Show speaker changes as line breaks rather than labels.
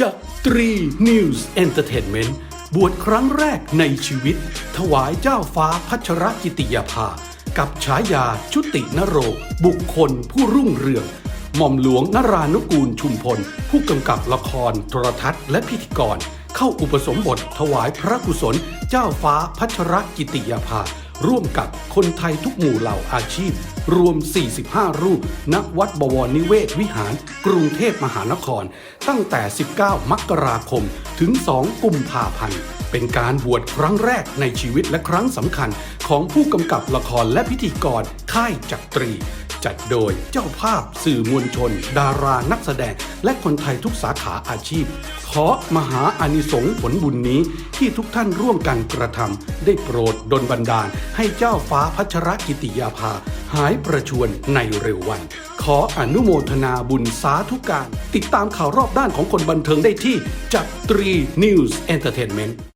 จักตรีนิวส์เอนเตอร์เทนเมนต์บวชครั้งแรกในชีวิต ถวายเจ้าฟ้าพัชรกิติยาภา กับฉายาชุตินโร บุคคลผู้รุ่งเรือง หม่อมหลวงนรานุกูลชุมพล ผู้กำกับละคร โทรทัศน์และพิธีกร เข้าอุปสมบทถวายพระกุศล เจ้าฟ้าพัชรกิติยาภา ร่วมกับคนไทยทุกหมู่เหล่าอาชีพ รวม 45 รูป ณ วัดบวรนิเวศวิหาร กรุงเทพมหานคร ตั้งแต่ 19 มกราคม ถึง 2 กุมภาพันธ์ เป็นการบวชครั้งแรกในชีวิตและครั้งสำคัญของผู้กำกับละครและพิธีกรค่ายจักรี จัดโดยเจ้าภาพสื่อมวลชน ดารานักแสดง และคนไทยทุกสาขาอาชีพ ขอมหาอานิสงส์ผลบุญนี้ที่ทุกท่านร่วมกันกระทำได้โปรดดลบันดาล ให้เจ้าฟ้าพัชรกิติยาภา หายประชวรในเร็ววัน ขออนุโมทนาบุญสาธุการ ติดตามข่าวรอบด้านของคนบันเทิงได้ที่จักตรีนิวส์เอนเตอร์เทนเมนต์